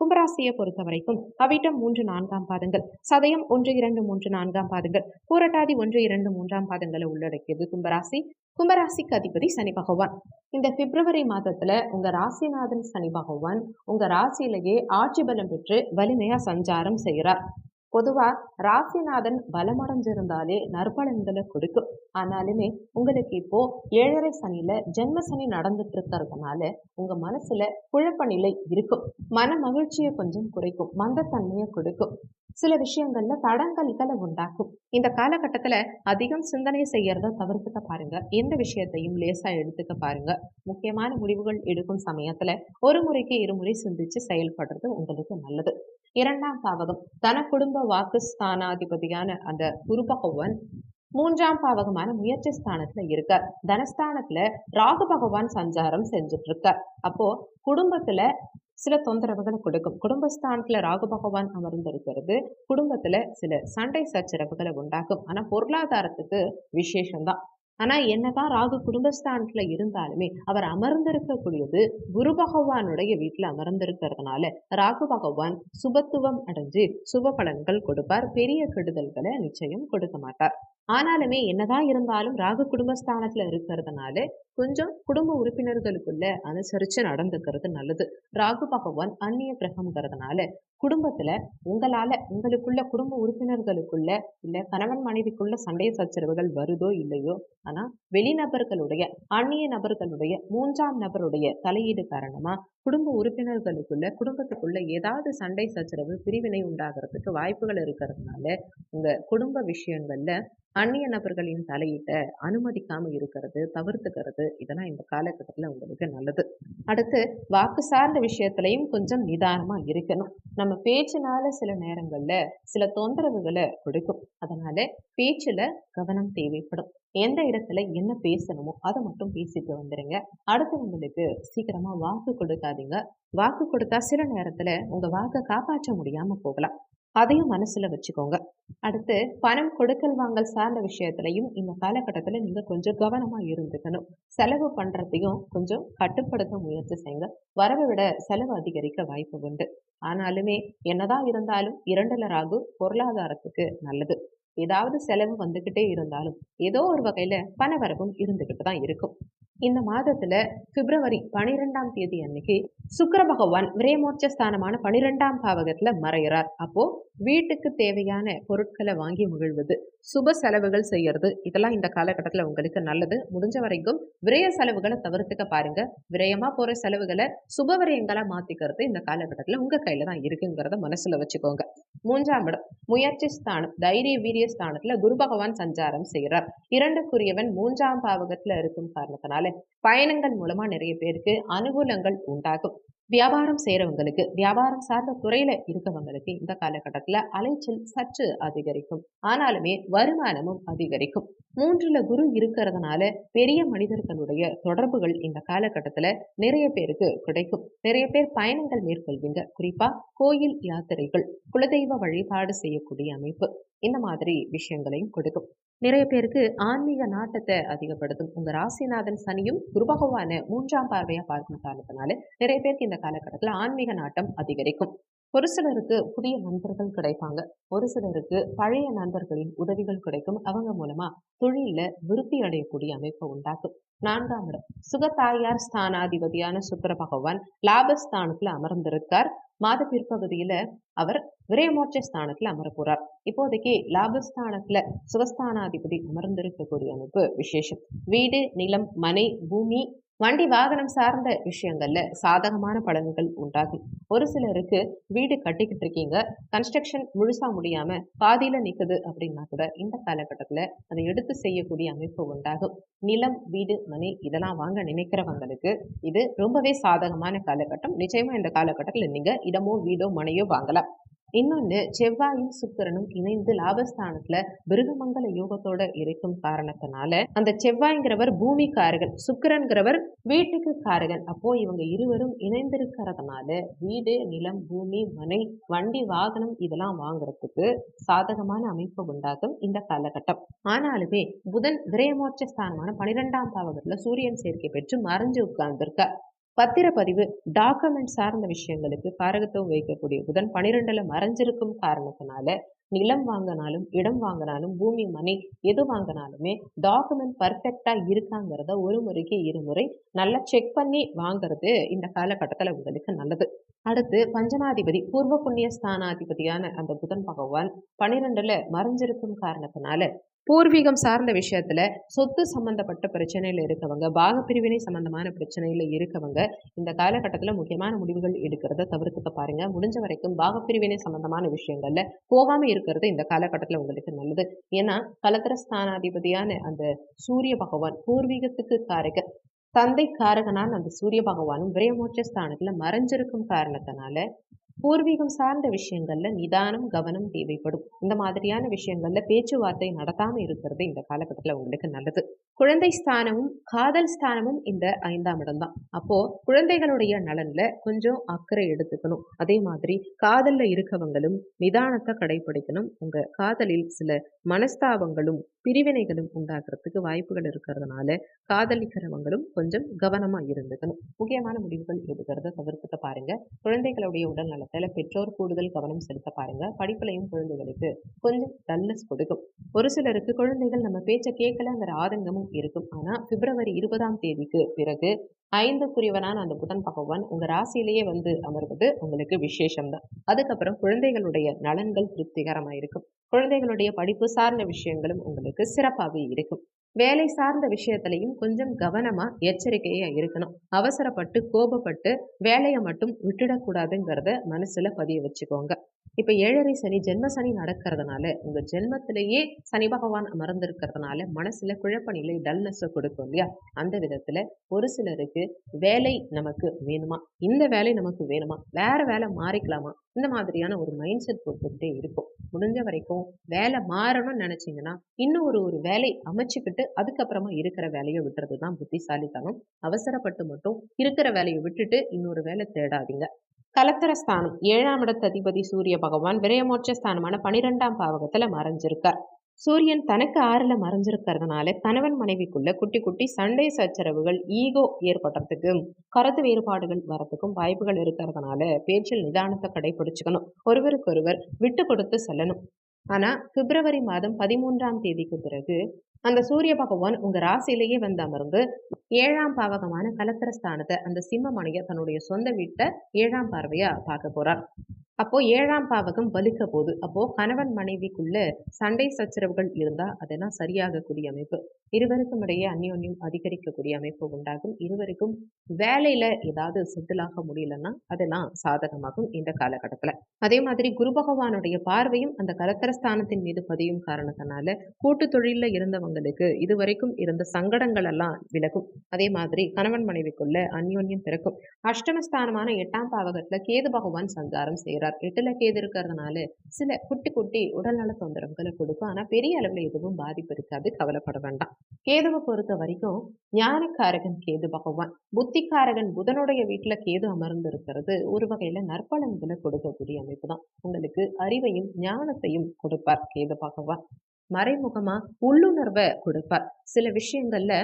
கும்பராசியை பொறுத்த வரைக்கும் அவிட்டம் மூன்று நான்காம் பாதங்கள் சதயம் ஒன்று இரண்டு மூன்று நான்காம் பாதங்கள் பூரட்டாதி ஒன்று இரண்டு மூன்றாம் பாதங்களை உள்ளடக்கியது கும்பராசி. கும்பராசிக்கு அதிபதி சனி பகவான். இந்த பிப்ரவரி மாதத்துல உங்க ராசிநாதன் சனி பகவான் உங்க ராசியிலேயே ஆட்சி பலம் பெற்று வலிமையா சஞ்சாரம் செய்கிறார். பொதுவா ராசிநாதன் பலமடைஞ்சிருந்தாலே நற்பலன்களை கொடுக்கும். ஆனாலுமே உங்களுக்கு இப்போ ஏழரை சனியில ஜென்ம சனி நடந்துட்டு இருக்கிறதுனால உங்க மனசுல குழப்ப நிலை இருக்கும். மன மகிழ்ச்சியை கொஞ்சம் குறைக்கும். மந்தத்தன்மையை கொடுக்கும். சில விஷயங்கள்ல தடங்கல்களை உண்டாக்கும். இந்த காலகட்டத்துல அதிகம் சிந்தனை செய்யறத தவிர்த்துக்க பாருங்க. எந்த விஷயத்தையும் லேசா எடுத்துக்க பாருங்க. முக்கியமான முடிவுகள் எடுக்கும் சமயத்துல ஒரு முறைக்கு இருமுறை சிந்திச்சு செயல்படுறது உங்களுக்கு நல்லது. இரண்டாம் பாவகம். தன குடும்ப வாக்கு ஸ்தானாதிபதியான அந்த குரு பகவான் மூன்றாம் பாவகமான முயற்சி ஸ்தானத்துல இருக்கார். தனஸ்தானத்துல ராகு பகவான் சஞ்சாரம் செஞ்சுட்டு இருக்கார் அப்போ குடும்பத்துல சில தொந்தரவுகளை கொடுக்கும். குடும்பஸ்தானத்துல ராகு பகவான் அமர்ந்திருக்கிறது. குடும்பத்துல சில சண்டை சச்சரவுகளை உண்டாக்கும். ஆனா பொருளாதாரத்துக்கு விசேஷம்தான். ஆனா என்னதான் ராகு குடும்பஸ்தானத்தில் இருந்தாலுமே அவர் அமர்ந்திருக்கக்கூடியது குரு பகவானுடைய வீட்டுல அமர்ந்திருக்கிறதுனால ராகு பகவான் சுபத்துவம் அடைஞ்சு சுப பலன்கள் கொடுப்பார். பெரிய கெடுதல்களை நிச்சயம் கொடுக்க மாட்டார். ஆனாலுமே என்னதான் இருந்தாலும் ராகு குடும்பஸ்தானத்துல இருக்கிறதுனால கொஞ்சம் குடும்ப உறுப்பினர்களுக்குள்ள அனுசரிச்சு நடந்துக்கிறது நல்லது. ராகு பகவான் அந்நிய கிரகம்ங்கிறதுனால குடும்பத்துல உங்களால உங்களுக்குள்ள குடும்ப உறுப்பினர்களுக்குள்ள இல்ல கணவன் மனைவிக்குள்ள சண்டை சச்சரவுகள் வருதோ இல்லையோ ஆனா வெளிநபர்களுடைய அந்நிய நபர்களுடைய மூன்றாம் நபருடைய தலையீடு காரணமா குடும்ப உறுப்பினர்களுக்குள்ள குடும்பத்துக்குள்ள ஏதாவது சண்டை சச்சரவு பிரிவினை உண்டாகிறதுக்கு வாய்ப்புகள் இருக்கிறதுனால உங்க குடும்ப விஷயங்கள்ல அந்நிய நபர்களின் தலையீட்டை அனுமதிக்காமல் இருக்கிறது தவிர்த்துக்கிறது. இதெல்லாம் இந்த காலகட்டத்தில் உங்களுக்கு நல்லது. அடுத்து வாக்கு சார்ந்த விஷயத்துலையும் கொஞ்சம் நிதானமாக இருக்கணும். நம்ம பேச்சினால சில நேரங்களில் சில தொந்தரவுகளை கொடுக்கும். அதனால பேச்சில் கவனம் தேவைப்படும். எந்த இடத்துல என்ன பேசணுமோ அதை மட்டும் பேசிட்டு வந்துடுங்க அடுத்தவங்களுக்கு சீக்கிரமாக வாக்கு கொடுக்காதீங்க. வாக்கு கொடுத்தா சில நேரத்தில் உங்கள் வாக்கை காப்பாற்ற முடியாமல் போகலாம். அதையும் மனசில் வச்சுக்கோங்க. அடுத்து பணம் கொடுக்கல் வாங்கல் சார்ந்த விஷயத்துலையும் இந்த காலகட்டத்தில் நீங்கள் கொஞ்சம் கவனமாக இருந்துக்கணும். செலவு பண்ணுறதையும் கொஞ்சம் கட்டுப்படுத்த முயற்சி செய்யுங்க. வரவை விட செலவு அதிகரிக்க வாய்ப்பு உண்டு. ஆனாலுமே என்னதான் இருந்தாலும் இரண்டுல ராகு பொருளாதாரத்துக்கு நல்லது. ஏதாவது செலவு வந்துக்கிட்டே இருந்தாலும் ஏதோ ஒரு வகையில் பணவரவும் இருந்துக்கிட்டு தான் இருக்கும். இந்த மாதத்துல பிப்ரவரி பனிரெண்டாம் தேதி அன்னைக்கு சுக்கர பகவான் விரயமோட்ச ஸ்தானமான பனிரெண்டாம் பாவகத்துல மறைகிறார் அப்போ வீட்டுக்கு தேவையான பொருட்களை வாங்கி முகழ்வது சுப செலவுகள் செய்யறது இதெல்லாம் இந்த காலகட்டத்தில் உங்களுக்கு நல்லது. முடிஞ்ச வரைக்கும் விரய செலவுகளை தவிர்த்துக்க பாருங்க. விரயமா போற செலவுகளை சுப விரயங்களா மாத்திக்கிறது இந்த காலகட்டத்தில் உங்க கையில தான் இருக்குங்கிறத மனசுல வச்சுக்கோங்க. மூன்றாம் இடம் முயற்சி ஸ்தானம் தைரிய வீரிய ஸ்தானத்துல குரு பகவான் சஞ்சாரம் செய்கிறார் இரண்டுக்குரியவன் மூன்றாம் பாவகத்துல இருக்கும் காரணத்தினால பயணங்கள் மூலமா நிறைய பேருக்கு அனுகூலங்கள் உண்டாகும். வியாபாரம் செய்கிறவங்களுக்கு வியாபாரம் சார்ந்த துறையில இருக்கவங்களுக்கு இந்த காலகட்டத்தில் அலைச்சல் சற்று அதிகரிக்கும். ஆனாலுமே வருமானமும் அதிகரிக்கும். மூன்றுல குரு இருக்கிறதுனால பெரிய மனிதர்களுடைய தொடர்புகள் இந்த காலகட்டத்தில் நிறைய பேருக்கு கிடைக்கும். நிறைய பேர் பயணங்கள் மேற்கொள்வீங்க. குறிப்பா கோயில் யாத்திரைகள் குலதெய்வ வழிபாடு செய்யக்கூடிய அமைப்பு இந்த மாதிரி விஷயங்களையும் கொடுக்கும். நிறைய பேருக்கு ஆன்மீக நாட்டத்தை அதிகப்படுத்தும். உங்க ராசிநாதன் சனியும் குரு பகவான மூன்றாம் பார்வையா பார்க்கும் காரணத்தினால நிறைய பேருக்கு இந்த காலகட்டத்தில் ஆன்மீக நாட்டம் அதிகரிக்கும். ஒரு சிலருக்கு புதிய நண்பர்கள் கிடைப்பாங்க. ஒரு சிலருக்கு பழைய நண்பர்களின் உதவிகள் கிடைக்கும். அவங்க மூலமா தொழில விருத்தி அடையக்கூடிய அமைப்பை உண்டாக்கும். நான்காம் இடம் சுகத்தாயார் ஸ்தானாதிபதியான சுக்கர பகவான் லாபஸ்தானத்துல அமர்ந்திருக்கார். மாத பிற்பகுதியில அவர் விரயமோட்ச ஸ்தானத்துல அமர போறார். இப்போதைக்கு லாபஸ்தானத்துல சுகஸ்தானாதிபதி அமர்ந்திருக்கக்கூடிய அமைப்பு விசேஷம். வீடு நிலம் மனை பூமி வண்டி வாகனம் சார்ந்த விஷயங்கள்ல சாதகமான பலன்கள் உண்டாகும். ஒரு சிலருக்கு வீடு கட்டிக்கிட்டு இருக்கீங்க கன்ஸ்ட்ரக்ஷன் முழுசா முடியாம பாதியில நிக்குது அப்படின்னா கூட இந்த காலகட்டத்துல அதை எடுத்து செய்யக்கூடிய அமைப்பு உண்டாகும். நிலம் வீடு மனை இதெல்லாம் வாங்க நினைக்கிறவங்களுக்கு இது ரொம்பவே சாதகமான காலகட்டம். நிச்சயமா இந்த காலகட்டத்தில் நீங்க இடமோ வீடோ மனையோ வாங்கலாம். இன்னொன்று செவ்வாயும் சுக்கிரனும் இணைந்து லாபஸ்தானத்துல பிருகமங்கல யோகத்தோட இருக்கும் காரணத்தினால அந்த செவ்வாய்ங்கிறவர் பூமி காரகன் சுக்கிரன்கிறவர் வீட்டுக்கு காரகன். அப்போ இவங்க இருவரும் இணைந்திருக்கிறதுனால வீடு நிலம் பூமி மனை வண்டி வாகனம் இதெல்லாம் வாங்குறதுக்கு சாதகமான அமைப்பு உண்டாகும் இந்த காலகட்டம். ஆனாலுமே புதன் விரயமோட்ச ஸ்தானமான பனிரெண்டாம் பாவகத்துல சூரியன் சேர்க்கை பெற்று மறைஞ்சு உட்கார்ந்திருக்கார். பத்திரப்பதிவு டாக்குமெண்ட் சார்ந்த விஷயங்களுக்கு காரகத்துவம் வைக்கக்கூடிய புதன் பனிரெண்டுல மறைஞ்சிருக்கும் காரணத்தினால நிலம் வாங்கினாலும் இடம் வாங்கினாலும் பூமி மனை எது வாங்கினாலுமே டாக்குமெண்ட் பர்ஃபெக்டா இருக்காங்கிறத ஒரு முறைக்கு இருமுறை நல்லா செக் பண்ணி வாங்குறது இந்த காலகட்டத்தில் உங்களுக்கு நல்லது. அடுத்து பஞ்சமாதிபதி பூர்வ புண்ணிய ஸ்தானாதிபதியான அந்த புதன் பகவான் பனிரெண்டுல மறைஞ்சிருக்கும் காரணத்தினால பூர்வீகம் சார்ந்த விஷயத்தில் சொத்து சம்பந்தப்பட்ட பிரச்சனையில் இருக்கவங்க பாகப்பிரிவினை சம்பந்தமான பிரச்சனையில் இருக்கவங்க இந்த காலகட்டத்தில் முக்கியமான முடிவுகள் எடுக்கிறத தவிர்த்துக்க பாருங்க. முடிஞ்ச வரைக்கும் பாகப்பிரிவினை சம்பந்தமான விஷயங்களில் போகாமல் இருக்கிறது இந்த காலகட்டத்தில் உங்களுக்கு நல்லது. ஏன்னா கலத்திர ஸ்தானாதிபதியான அந்த சூரிய பகவான் பூர்வீகத்துக்கு காரக தந்தை காரகனான அந்த சூரிய பகவானும் விரயமோட்ச ஸ்தானத்தில் மறைஞ்சிருக்கும் காரணத்தினால பூர்வீகம் சார்ந்த விஷயங்கள்ல நிதானம் கவனம் தேவைப்படும். இந்த மாதிரியான விஷயங்கள்ல பேச்சுவார்த்தை நடத்தாம இருக்கிறது இந்த காலகட்டத்துல உங்களுக்கு நல்லது. குழந்தை ஸ்தானமும் காதல் ஸ்தானமும் இந்த ஐந்தாம் இடம் தான். அப்போ குழந்தைகளுடைய நலன்ல கொஞ்சம் அக்கறை எடுத்துக்கணும். அதே மாதிரி காதல்ல இருக்கவங்களும் நிதானத்தை கடைபிடிக்கணும். உங்க காதலில் சில மனஸ்தாபங்களும் பிரிவினைகளும் உண்டாக்குறதுக்கு வாய்ப்புகள் இருக்கிறதுனால காதலிக்கிறவங்களும் கொஞ்சம் கவனமாக இருந்துக்கணும். முக்கியமான முடிவுகள் எடுக்கிறத தவிர்த்துக்க பாருங்கள் குழந்தைகளுடைய உடல் நலத்தில் பெற்றோர் கூடுதல் கவனம் செலுத்த பாருங்கள் படிப்புலையும் குழந்தைகளுக்கு கொஞ்சம் டல்னஸ் கொடுக்கும். ஒரு சிலருக்கு குழந்தைகள் நம்ம பேச்சை கேட்கலங்கிற ஆதங்கமும் இருக்கும். ஆனால் பிப்ரவரி இருபதாம் தேதிக்கு பிறகு ஐந்துக்குரியவனான அந்த புதன் பகவான் உங்க ராசியிலேயே வந்து அமர்வது உங்களுக்கு விசேஷம்தான். அதுக்கப்புறம் குழந்தைகளுடைய நலன்கள் திருப்திகரமாக இருக்கும். குழந்தைகளுடைய படிப்பு சார்ந்த விஷயங்களும் உங்களுக்கு சிறப்பாகவே இருக்கும். வேலை சார்ந்த விஷயத்திலையும் கொஞ்சம் கவனமா எச்சரிக்கையா இருக்கணும். அவசரப்பட்டு கோபப்பட்டு வேலையை மட்டும் விட்டுடக்கூடாதுங்கிறத மனசுல பதிய வச்சுக்கோங்க. இப்போ ஏழரை சனி ஜென்ம சனி நடக்கிறதுனால உங்கள் ஜென்மத்திலேயே சனி பகவான் அமர்ந்திருக்கிறதுனால மனசில் குழப்ப நிலை டல்னஸை கொடுக்கும் இல்லையா? அந்த விதத்தில் ஒரு சிலருக்கு வேலை நமக்கு வேணுமா? இந்த வேலை நமக்கு வேணுமா? வேறு வேலை மாறிக்கலாமா? இந்த மாதிரியான ஒரு மைண்ட் செட் போட்டுக்கிட்டே இருக்கும் முடிஞ்ச வரைக்கும் வேலை மாறணும்னு நினச்சிங்கன்னா இன்னும் ஒரு ஒரு வேலை அமைச்சுக்கிட்டு அதுக்கப்புறமா இருக்கிற வேலையை விட்டுறது தான் புத்திசாலித்தனம். அவசரப்பட்டு மட்டும் இருக்கிற வேலையை விட்டுட்டு இன்னொரு வேலை தேடாதீங்க. கலத்தர ஸ்தானம் ஏழாம் இடத்து அதிபதி சூரிய பகவான் விரயமோட்ச ஸ்தானமான பனிரெண்டாம் பாவகத்துல மறைஞ்சிருக்கார். சூரியன் தனக்கு ஆறுல மறைஞ்சிருக்கிறதுனால கணவன் மனைவிக்குள்ள குட்டி குட்டி சண்டை சச்சரவுகள் ஈகோ ஏற்படுறதுக்கும் கருத்து வேறுபாடுகள் வரத்துக்கும் வாய்ப்புகள் இருக்கிறதுனால பேச்சில் நிதானத்தை கடைபிடிச்சுக்கணும். ஒருவருக்கொருவர் விட்டு கொடுத்து செல்லணும். ஆனா பிப்ரவரி மாதம் பதிமூன்றாம் தேதிக்கு பிறகு அந்த சூரிய பகவான் உங்க ராசியிலேயே வந்து அமர்ந்து ஏழாம் பாவகமான கலத்திர ஸ்தானத்தை அந்த சிம்மமனைய தன்னுடைய சொந்த வீட்டை ஏழாம் பார்வையா பார்க்க போறார். அப்போ ஏழாம் பாவகம் வலிக்க போகுது அப்போ கணவன் மனைவிக்குள்ள சண்டை சச்சரவுகள் இருந்தா அதெல்லாம் சரியாகக்கூடிய அமைப்பு. இருவருக்கும் இடையே அந்யோன்யம் அதிகரிக்கக்கூடிய அமைப்பு உண்டாகும். இருவருக்கும் வேலையில ஏதாவது செட்டிலாக முடியலன்னா அதெல்லாம் சாதகமாகும் இந்த காலகட்டத்துல. அதே மாதிரி குரு பகவானுடைய பார்வையும் அந்த கலத்தரஸ்தானத்தின் மீது பதியும் காரணத்தினால கூட்டு தொழில இருந்தவங்களுக்கு இதுவரைக்கும் இருந்த சங்கடங்கள் எல்லாம் விலகும். அதே மாதிரி கணவன் மனைவிக்குள்ள அந்யோன்யம் பிறக்கும். அஷ்டமஸ்தானமான எட்டாம் பாவகத்துல கேது பகவான் சஞ்சாரம் செய்கிறார் இருக்கிறார். எட்டுல கேது இருக்கிறதுனால சில குட்டி குட்டி உடல்நல தொந்தரவுகளை கொடுக்கும். ஆனா பெரிய அளவுல எதுவும் பாதிப்பு இருக்காது. கவலைப்பட வேண்டாம். கேதுவை பொறுத்த வரைக்கும் ஞானக்காரகன் கேது பகவான். புத்திக்காரகன் புதனுடைய வீட்டுல கேது அமர்ந்து இருக்கிறது ஒரு வகையில நற்பலன்களை கொடுக்கக்கூடிய அமைப்பு தான். உங்களுக்கு அறிவையும் ஞானத்தையும் கொடுப்பார் கேது பகவான். மறைமுகமா உள்ளுணர்வை கொடுப்பார். சில விஷயங்கள்ல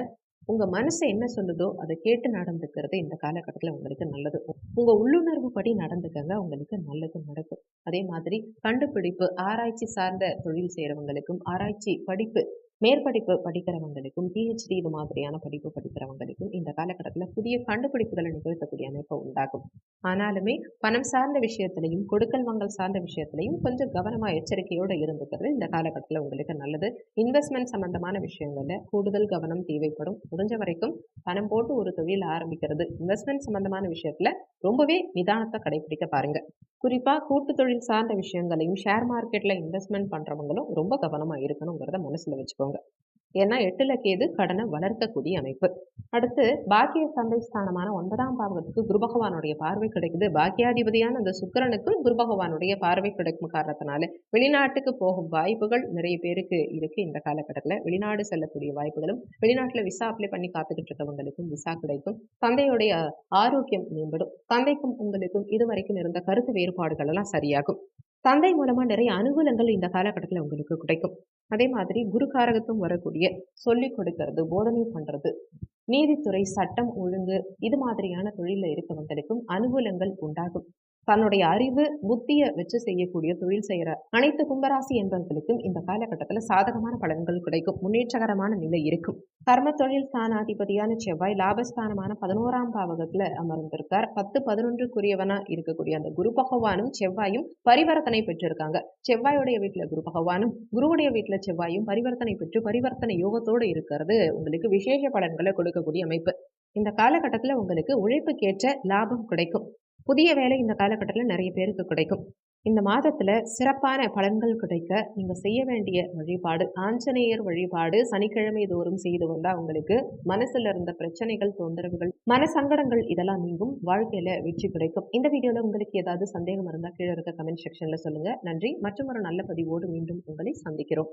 உங்கள் மனசு என்ன சொல்லுதோ அதை கேட்டு நடந்துக்கிறது இந்த காலகட்டத்தில் உங்களுக்கு நல்லது. உங்கள் உள்ளுணர்வு படி நடந்துக்கங்க உங்களுக்கு நல்லது நடக்கும். அதே மாதிரி கண்டுபிடிப்பு ஆராய்ச்சி சார்ந்த தொழில் செய்கிறவங்களுக்கும் ஆராய்ச்சி படிப்பு மேற்படிப்பு படிக்கிறவங்களுக்கும் பிஹெச்டி இது மாதிரியான படிப்பு படிக்கிறவங்களுக்கும் இந்த காலகட்டத்தில் புதிய கண்டுபிடிப்புகளை நிகழ்த்தக்கூடிய அமைப்பு உண்டாகும். ஆனாலுமே பணம் சார்ந்த விஷயத்திலையும் கொடுக்கல் வாங்கல் சார்ந்த விஷயத்திலையும் கொஞ்சம் கவனமாக எச்சரிக்கையோடு இருந்துக்கிறது இந்த காலகட்டத்தில் உங்களுக்கு நல்லது. இன்வெஸ்ட்மெண்ட் சம்பந்தமான விஷயங்களில் கூடுதல் கவனம் தேவைப்படும். முடிஞ்ச வரைக்கும் பணம் போட்டு ஒரு தொழில் ஆரம்பிக்கிறது. இன்வெஸ்ட்மெண்ட் சம்பந்தமான விஷயத்தில் ரொம்பவே நிதானத்தை கடைபிடிக்க பாருங்க. குறிப்பாக கூட்டு தொழில் சார்ந்த விஷயங்களையும் ஷேர் மார்க்கெட்டில் இன்வெஸ்ட்மெண்ட் பண்ணுறவங்களும் ரொம்ப கவனமாக இருக்கணுங்கிறத மனசில் வச்சுக்கோங்க. சொல்லுவாங்க ஏன்னா எட்டுல கேது கடனை வளர்க்கக்கூடிய அமைப்பு. அடுத்து பாக்கிய சந்தை ஸ்தானமான ஒன்பதாம் பாவகத்துக்கு குரு பகவானுடைய பார்வை கிடைக்குது. பாக்கியாதிபதியான அந்த சுக்கிரனுக்கும் குரு பகவானுடைய பார்வை கிடைக்கும் காரணத்தினால வெளிநாட்டுக்கு போகும் வாய்ப்புகள் நிறைய பேருக்கு இருக்கு இந்த காலகட்டத்தில். வெளிநாடு செல்லக்கூடிய வாய்ப்புகளும் வெளிநாட்டில் விசா அப்ளை பண்ணி காத்துக்கிட்டு இருக்கவங்களுக்கும் விசா கிடைக்கும். தந்தையுடைய ஆரோக்கியம் மேம்படும். தந்தைக்கும் உங்களுக்கும் இதுவரைக்கும் இருந்த கருத்து வேறுபாடுகள் எல்லாம் சரியாகும். தந்தை மூலமா நிறைய அனுகூலங்கள் இந்த காலகட்டத்தில் உங்களுக்கு கிடைக்கும். அதே மாதிரி குருகாரகத்தும் வரக்கூடிய சொல்லி கொடுக்கறது போதனை பண்றது நீதித்துறை சட்டம் ஒழுங்கு இது மாதிரியான தொழிலில் இருக்கவங்களுக்கும் அனுகூலங்கள் உண்டாகும். தன்னுடைய அறிவு புத்தியை வச்சு செய்யக்கூடிய தொழில் செய்கிற அனைத்து கும்பராசி என்பவர்களுக்கும் இந்த காலகட்டத்தில் சாதகமான பலன்கள் கிடைக்கும். முன்னேற்றகரமான நிலை இருக்கும். கர்ம தொழில் ஸ்தானாதிபதியான செவ்வாய் லாபஸ்தானமான பதினோராம் பாவகத்தில் அமர்ந்திருக்கார். பத்து பதினொன்றுக்குரியவனா இருக்கக்கூடிய அந்த குரு பகவானும் செவ்வாயும் பரிவர்த்தனை பெற்றிருக்காங்க. செவ்வாயுடைய வீட்டில் குரு பகவானும் குருவுடைய வீட்டில் செவ்வாயும் பரிவர்த்தனை பெற்று பரிவர்த்தனை யோகத்தோடு இருக்கிறது. உங்களுக்கு விசேஷ பலன்களை கொடுக்கக்கூடிய அமைப்பு. இந்த காலகட்டத்தில் உங்களுக்கு உழைப்புக்கேற்ற லாபம் கிடைக்கும். புதிய வேலை இந்த காலகட்டத்தில் நிறைய பேருக்கு கிடைக்கும். இந்த மாதத்தில் சிறப்பான பலன்கள் கிடைக்க நீங்கள் செய்ய வேண்டிய வழிபாடு ஆஞ்சநேயர் வழிபாடு சனிக்கிழமை தோறும் செய்து வந்தா உங்களுக்கு மனசில் இருந்த பிரச்சனைகள் தொந்தரவுகள் மன சங்கடங்கள் இதெல்லாம் நீங்கும். வாழ்க்கையில் வெற்றி கிடைக்கும். இந்த வீடியோவில் உங்களுக்கு ஏதாவது சந்தேகம் இருந்தால் கீழே இருக்க கமெண்ட் செக்ஷனில் சொல்லுங்கள் நன்றி. மற்றும் ஒரு நல்ல பதிவோடு மீண்டும் உங்களை சந்திக்கிறோம்.